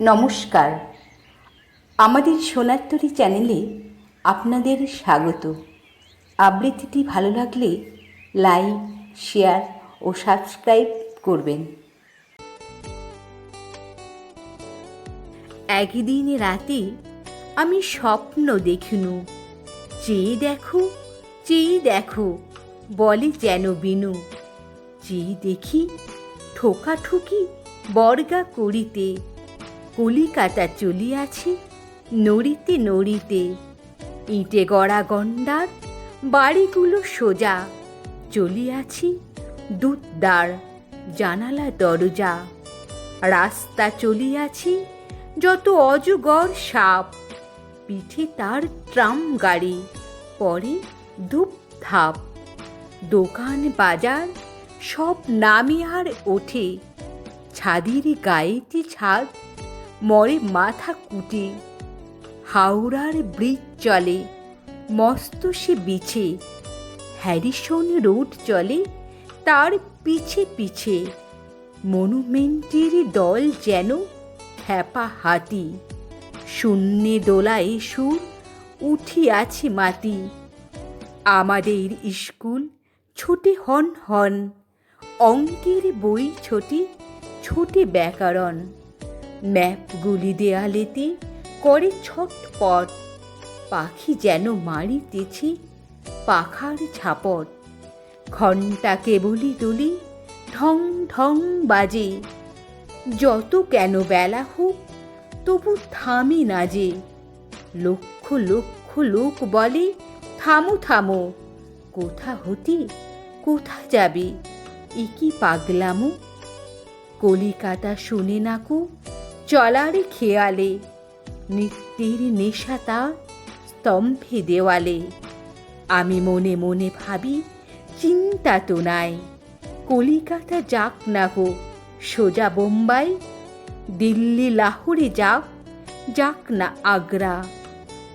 নমস্কার। আমাদের সোনারতরী চ্যানেলে আপনাদের স্বাগত। আবৃত্তিটি ভালো লাগলে লাইক, শেয়ার ও সাবস্ক্রাইব করবেন। একদিন রাতে আমি স্বপ্ন দেখিনু। চেয়ে দেখো চেয়ে দেখো, বলে যেন বিনু। চেয়ে দেখি, ঠোকাঠুকি বর্গা করিতে কলিকাতা চলিয়াছি নড়িতে নড়িতে, ইটে গড়া গন্ডার, বাড়িগুলো সোজা চলিয়াছি দুধদার জানালা দরজা, রাস্তা চলিয়াছি যত অজগর সাপ, পিঠে তার ট্রাম গাড়ি, পরে ধূপ ধাপ দোকান বাজার সব নামে আর ওঠে, ছাদের গায়েতে ছাদ মরে মাথা কুটে। হাওড়ার ব্রিজ চলে, মস্ত সে বিছে। হ্যারিসন রোড চলে, তার পিছে পিছে। মনুমেন্টের দল যেন হ্যাপা হাতি। শূন্যে দোলায় সুর উঠিয়াছে মাতি আমাদের স্কুল ছোটে হন হন অঙ্কের বই ছোটে ছোটে ব্যাকরণ। ম্যাপগুলি দেয়ালেতে করে ছটপট পাখি যেন মারিতেছে পাখার ঝাপট ঘণ্টা কেবলি তুলি ঢং ঢং বাজে। যত কেন বেলা হোক, তবু থামে না যে। লক্ষ লক্ষ লোক বলে, থামো থামো, কোথা হতে, কোথা যাবে? এ পাগলামো? কলিকাতা শুনে নাকু চলার খেয়ালে, নৃত্যের নেশা তার স্তম্ভে দেওয়ালে। আমি মনে মনে ভাবি, চিন্তা তো নাই। কলিকাতা যাক না হোক সোজা বোম্বাই, দিল্লি লাহোরে যাক যাক না আগ্রা।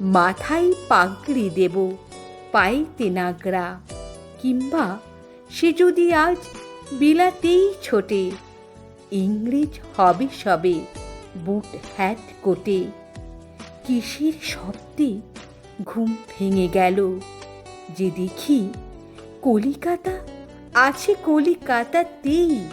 মাথায় পাগড়ি দেব পাইতে নাগরা। কিংবা সে যদি আজ বিলাতেই ছোটে, ইংরেজ হবে সবে। বুট হ্যাট কোটে। কিসের শব্দে ঘুম ভেঙে গেল? যে দেখি কলিকাতা আছে কলিকাতাতেই।